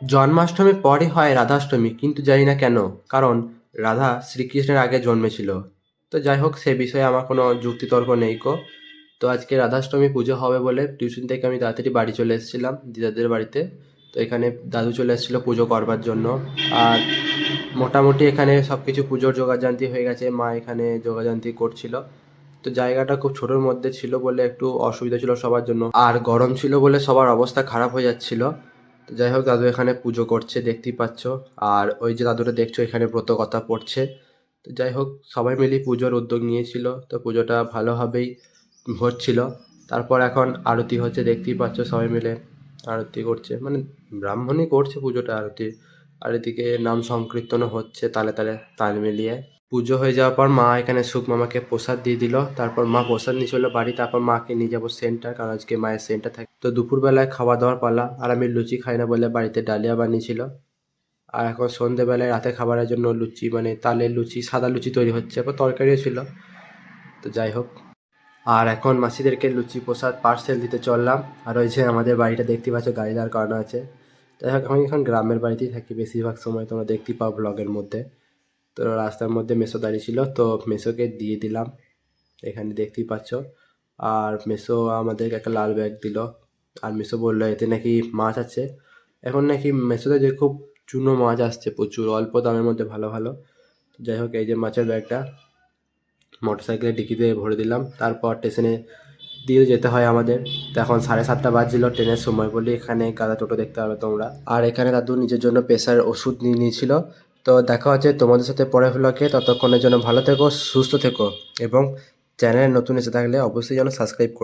জন্মাষ্টমীর পরই হয় রাধাষ্টমী, কিন্তু জানি না কেন, কারণ রাধা শ্রীকৃষ্ণের আগে জন্মেছিল। তো যাই হোক, সে বিষয়ে আমার কোনো যুক্তিতর্ক নেই কো। তো আজকে রাধাষ্টমী পুজো হবে বলে টিউশন থেকে আমি তাড়াতাড়ি বাড়ি চলে এসেছিলাম দিদাদের বাড়িতে। তো এখানে দাদু চলে এসেছিল পুজো করবার জন্য। আর মোটামুটি এখানে সব কিছু পুজোর যোগাযান্তি হয়ে গেছে, মা এখানে যোগাযান্তি করছিল। তো জায়গাটা খুব ছোটোর মধ্যে ছিল বলে একটু অসুবিধা ছিল সবার জন্য। আর গরম ছিল বলে সবার অবস্থা খারাপ হয়ে যাচ্ছিল। তো যাই হোক দাদু এখানে পুজো করছে, দেখতেই পাচ্ছ। আর ওই যে দাদুটা দেখছ, এখানে ব্রত কথা পড়ছে। তো যাই হোক সবাই মিলে পুজোর উদ্যোগ নিয়েছিল। তো পুজোটা ভালোভাবেই হচ্ছিল। তারপর এখন আরতি হচ্ছে, দেখতেই পাচ্ছ সবাই মিলে আরতি করছে। মানে ব্রাহ্মণই করছে পুজোটা, আরতি। আর এদিকে নাম সংকীর্তনও হচ্ছে, তালে তালে তাল মিলিয়ে। পুজো হয়ে যাওয়ার পর মা এখানে সুখ মামাকে প্রসাদ দিয়ে দিল। তারপর মা প্রসাদ নিয়ে চলল বাড়ি। তারপর মাকে নিয়ে যাব সেন্টার কারণ আজকে মায়ের সেন্টার থাকে। তো দুপুরবেলায় খাওয়া দাওয়ার পালা, আর আমি লুচি খাই না বলে বাড়িতে ডালিয়া বানিয়েছিল। আর এখন সন্ধেবেলায় রাতে খাবারের জন্য লুচি মানে তালের লুচি, সাদা লুচি তৈরি হচ্ছে, আবার তরকারিও ছিল। তো যাই হোক। আর এখন মাসিদেরকে লুচি প্রসাদ পার্সেল দিতে চললাম। আর ওই যে আমাদের বাড়িটা দেখতে পাচ্ছ, গাড়ি দাঁড় করানো আছে। যাই হোক, আমি এখন গ্রামের বাড়িতেই থাকি, বেশিরভাগ সময় তোমরা দেখতেই পাও ব্লগের মধ্যে। তো রাস্তার মধ্যে মেসো দাঁড়িয়ে ছিল, তো মেসোকে দিয়ে দিলাম। এখানে দেখতেই পাচ্ছ। আর মেসো আমাদেরকে একটা লাল ব্যাগ দিল। আর মেসো বলল, এতে নাকি মাছ আছে? এখন নাকি মেসোতে যে খুব চুনো মাছ আসছে প্রচুর, অল্প দামের মধ্যে ভালো ভালো। যাই হোক, এই যে মাছের ব্যাগটা মোটর সাইকেলের ডিকিতে ভরে দিলাম। তারপর স্টেশনে দিয়ে যেতে হয় আমাদের। তো এখন সাড়ে সাতটা বাজছিল ট্রেনের সময় বলে এখানে গাদা টোটো দেখতে পাবে তোমরা। আর এখানে দাদু নিজের জন্য প্রেশার ওষুধ নিয়ে নিয়েছিল। তো দেখা হচ্ছে তোমাদের সাথে পরে ফ্লকে ততক্ষণের জন্য ভালো থেকো, সুস্থ থেকো এবং চ্যানেলে নতুন এসে থাকলে অবশ্যই যেন সাবস্ক্রাইব করো।